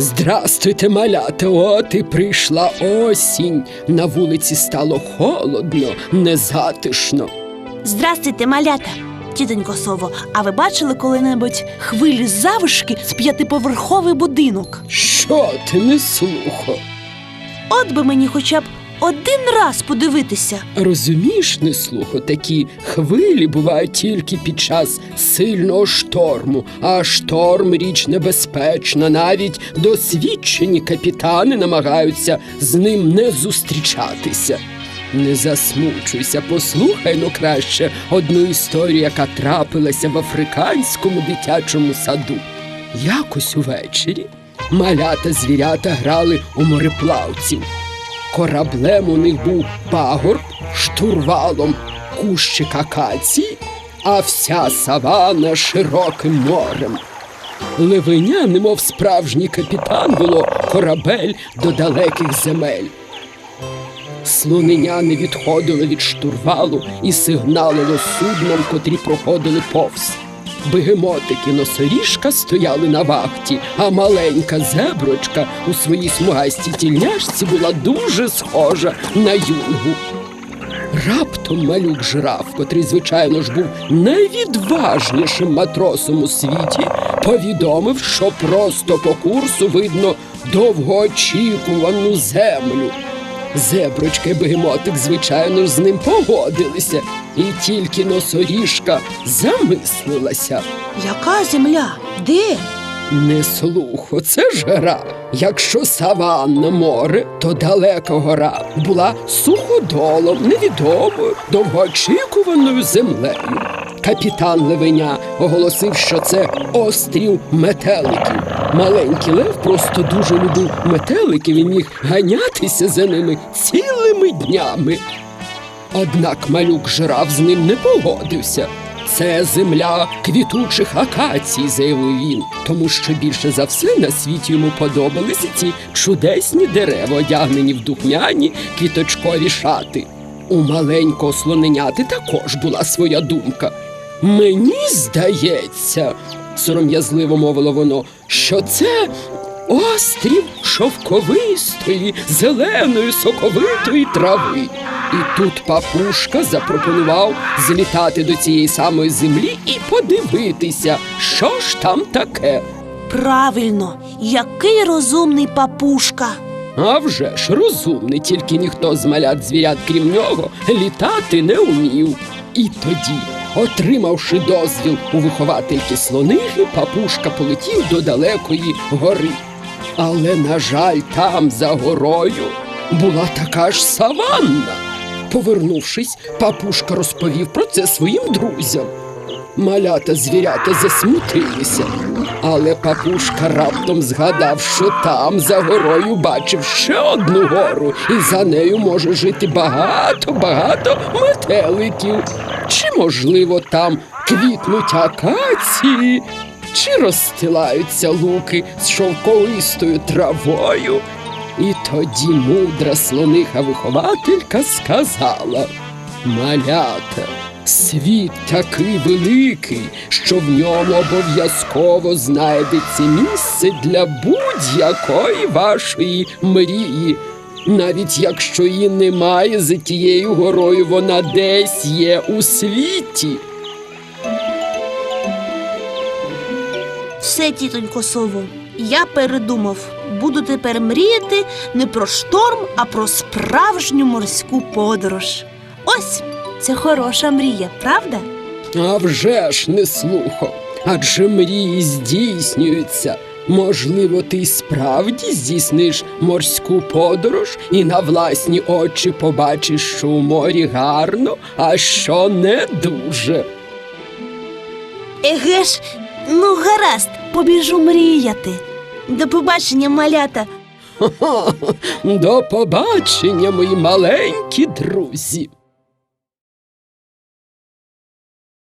Здрастуйте, малята, от і прийшла осінь. На вулиці стало холодно, незатишно. Здрастуйте, малята. Тітонько Сово, а ви бачили коли-небудь хвилі завишки з п'ятиповерховий будинок? Що ти не слухав? От би мені хоча б один раз подивитися. Розумієш, не слухо, такі хвилі бувають тільки під час сильного шторму, а шторм річ небезпечна. Навіть досвідчені капітани намагаються з ним не зустрічатися. Не засмучуйся, послухай ну краще одну історію, яка трапилася в африканському дитячому саду. Якось увечері малята звірята грали у мореплавців. Кораблем у них був пагорб, штурвалом кущик акації, а вся савана широким морем. Ливеня, немов справжній капітан, було корабель до далеких земель. Слоненя не відходило від штурвалу і сигналило суднам, котрі проходили повз. Бегемотики носоріжка стояли на вахті, а маленька зеброчка у своїй смугастій тільняшці була дуже схожа на юнгу. Раптом малюк жираф, котрий, звичайно ж, був найвідважнішим матросом у світі, повідомив, що просто по курсу видно довгоочікувану землю. Зеброчка і бегемотик, звичайно ж, з ним погодилися, і тільки носоріжка замислилася. Яка земля? Де? Не слухо, це ж гра. Якщо саванна море, то далека гора була суходолом, невідомою, довгоочікуваною землею. Капітан Левеня оголосив, що це острів метеликів. Маленький лев просто дуже любив метеликів і міг ганятися за ними цілими днями. Однак малюк жираф з ним не погодився. Це земля квітучих акацій, заявив він, тому що більше за все на світі йому подобалися ці чудесні дерева, одягнені в духмяні квіточкові шати. У маленького слоненяти також була своя думка. Мені здається, сором'язливо мовило воно, що це острів шовковистої, зеленої, соковитої трави. І тут папушка запропонував злітати до цієї самої землі і подивитися, що ж там таке. Правильно, який розумний папушка. А вже ж розумний, тільки ніхто з малят звірят, крім нього, літати не умів. І тоді, отримавши дозвіл у виховательки слонихи, папушка полетів до далекої гори. Але, на жаль, там за горою була така ж саванна. Повернувшись, папушка розповів про це своїм друзям. Малята звірята засмутилися, але папушка раптом згадав, що там за горою бачив ще одну гору, і за нею може жити багато-багато метеликів. Чи, можливо, там квітнуть акації, чи розстилаються луки з шовковистою травою? І тоді мудра слониха-вихователька сказала Малята, світ такий великий, що в ньому обов'язково знайдеться місце для будь-якої вашої мрії. Навіть якщо її немає за тією горою, вона десь є у світі. Все, тітонько Сово, я передумав. Буду тепер мріяти не про шторм, а про справжню морську подорож. Ось це хороша мрія, правда? А вже ж не слухо, адже мрії здійснюються. Можливо, ти справді здійсниш морську подорож і на власні очі побачиш, що у морі гарно, а що не дуже. Еге ж, ну гаразд, побіжу мріяти. До побачення, малята. До побачення, мої маленькі друзі.